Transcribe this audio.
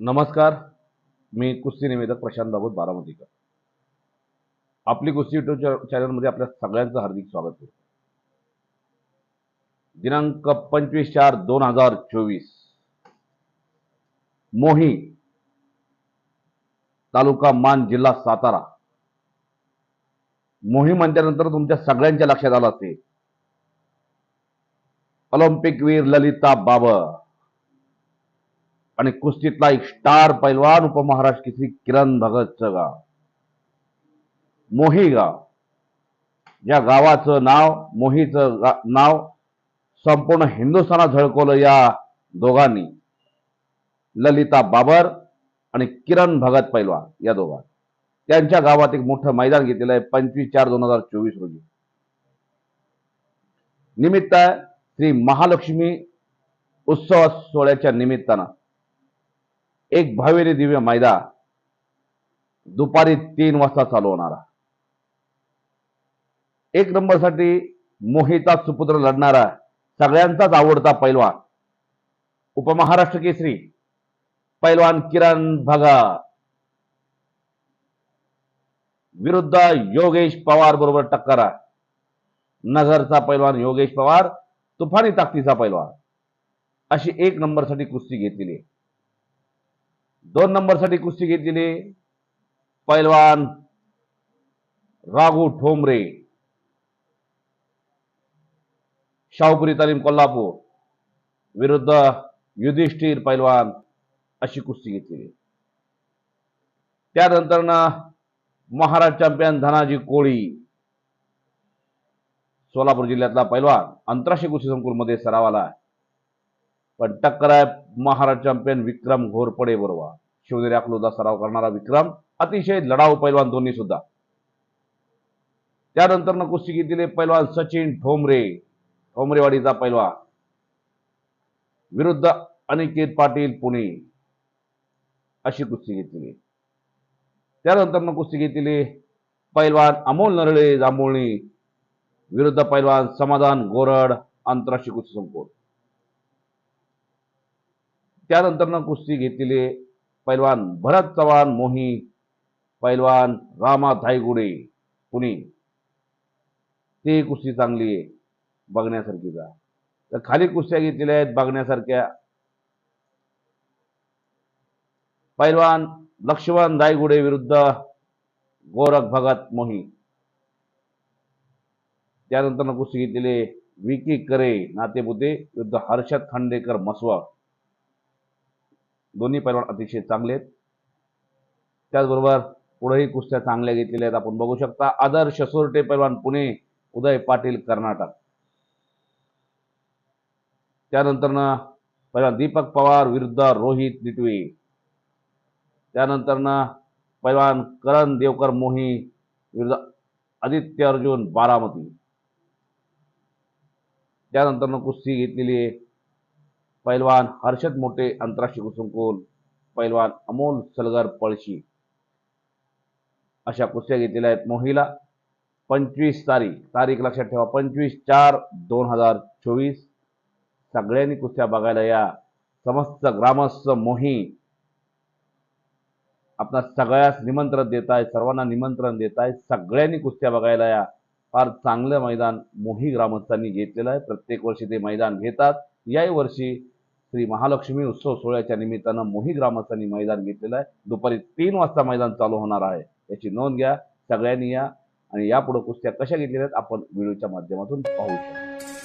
नमस्कार. मी कुस्ती निवेदक प्रशांत बाबत बारामतीकर. आपली कुस्ती युट्यूब चॅनलमध्ये आपल्या सगळ्यांचं हार्दिक स्वागत करतो. दिनांक पंचवीस चार दोन हजार चोवीस. मोही तालुका मान जिल्हा सातारा. मोही म्हणल्यानंतर तुमच्या सगळ्यांच्या लक्षात आलं असेल. ऑलिम्पिक वीर ललिता बाबर. आणि कुस्तीतला एक स्टार पैलवान उपमहाराष्ट्र केसरी किरण भगतचं गाव. मोही गाव. या गावाचं नाव मोहीचं गा- नाव संपूर्ण हिंदुस्थानात झळकवलं या दोघांनी. ललिता बाबर आणि किरण भगत पैलवान या दोघां त्यांच्या गावात एक मोठं मैदान घेतलेलं आहे पंचवीस चार दोन हजार चोवीस रोजी. निमित्त श्री महालक्ष्मी उत्सव सोहळ्याच्या निमित्तानं. एक भावेरी दिव्य मैदा दुपारी तीन वाजता चालू होणारा. एक नंबरसाठी मोहिता सुपुत्र लढणारा सगळ्यांचाच आवडता पैलवान उपमहाराष्ट्र केसरी पैलवान किरण भगत. विरुद्ध योगेश पवार बरोबर टक्कर आहे. नगरचा पैलवान योगेश पवार तुफानी ताकदीचा पैलवान. अशी एक नंबरसाठी कुस्ती घेतलेली आहे. दोन नंबरसाठी कुस्ती घेतलेली पैलवान राघू ठोंबरे. शाहपुरी तालीम कोल्हापूर. विरुद्ध युधिष्ठिर पैलवान अशी कुस्ती घेतलेली त्यानंतर महाराष्ट्र चॅम्पियन धनाजी कोळी. सोलापूर जिल्ह्यातला पैलवान. आंतरराष्ट्रीय कुस्ती संकुलमध्ये सरावाला. आहे पण टक्कर आहे महाराष्ट्र चॅम्पियन विक्रम घोरपडे बरोबर. शिवनेरी अकलूचा सराव करणारा विक्रम अतिशय लढाऊ पैलवान दोन्ही सुद्धा. त्यानंतर न कुस्ती घेतलेले पैलवान सचिन ठोंबरे ठोंबरेवाडीचा पैलवान. विरुद्ध अनिकेत पाटील पुणे. अशी कुस्ती घेतलेली. त्यानंतर न कुस्ती घेतलेली पैलवान अमोल नरळे जांभुळणी. विरुद्ध पैलवान समाधान गोरड आंतरराष्ट्रीय कुस्ती संपूर्ण त्यानंतरनं कुस्ती घेतलेले पैलवान भरत चव्हाण मोही पैलवान रामा धायगुडे पुणे. ते कुस्ती चांगली आहे बघण्यासारखीच जा. तर खाली कुस्त्या घेतलेल्या आहेत बघण्यासारख्या. पैलवान लक्ष्मण दायगुडे विरुद्ध गोरख भगत मोही त्यानंतर कुस्ती घेतलेले विकी करे नातेपुते विरुद्ध हर्षद खांडेकर मसवा दोन्ही पैलवान अतिशय चांगले आहेत. त्याचबरोबर पुढेही कुस्त्या चांगल्या घेतलेल्या आहेत. आपण बघू शकता आदर्श सोरटे पैलवान पुणे उदय पाटील कर्नाटक. त्यानंतर पैलवान दीपक पवार विरुद्ध रोहित निटवे त्यानंतर पैलवान करण देवकर मोही विरुद्ध आदित्य अर्जुन बारामती. त्यानंतरनं कुस्ती घेतलेली आहे. पैलवान हर्षद मोठे आंतरराष्ट्रीय कुसुमकोल पैलवान अमोल सलगर पळशी अशा कुस्त्या घेतलेल्या आहेत मोहीला पंचवीस तारीख तारीख लक्षात ठेवा पंचवीस चार दोन हजार चोवीस. सगळ्यांनी कुस्त्या बघायला या. समस्त ग्रामस्थ मोही आपणा सगळ्यास निमंत्रण देत आहे सर्वांना निमंत्रण देत आहे सगळ्यांनी कुस्त्या बघायला या. फार चांगलं मैदान मोही ग्रामस्थांनी घेतलेलं आहे. प्रत्येक वर्षी ते मैदान घेतात. याही वर्षी श्री महालक्ष्मी उत्सव सोहळ्याच्या निमित्तानं मोही ग्रामस्थांनी मैदान घेतलेलं आहे. दुपारी तीन वाजता मैदान चालू होणार आहे. याची नोंद घ्या सगळ्यांनी या आणि यापुढे कुस्त्या कशा घेतलेल्या आहेत आपण व्हिडिओच्या माध्यमातून पाहू शकतो.